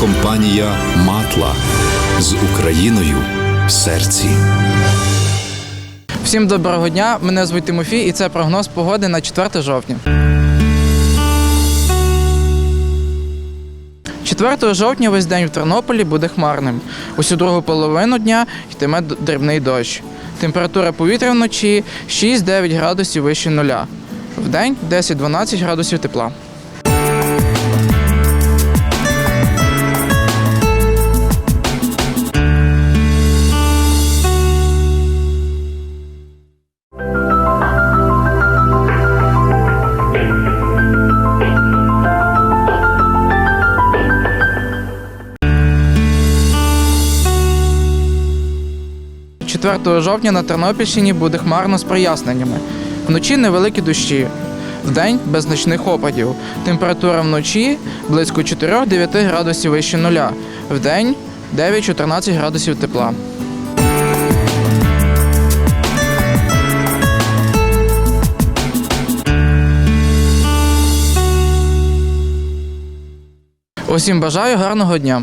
компанія Матла з Україною в серці. Всім доброго дня. Мене звуть Тимофій, і це прогноз погоди на 4 жовтня. 4 жовтня весь день в Тернополі буде хмарним. Усю другу половину дня йтиме дрібний дощ. Температура повітря вночі 6-9 градусів вище нуля. Вдень 10-12 градусів тепла. – 4 жовтня на Тернопільщині буде хмарно з проясненнями. Вночі невеликі дощі. Вдень без значних опадів. Температура вночі близько 4-9 градусів вище нуля. Вдень 9-14 градусів тепла. Усім бажаю гарного дня!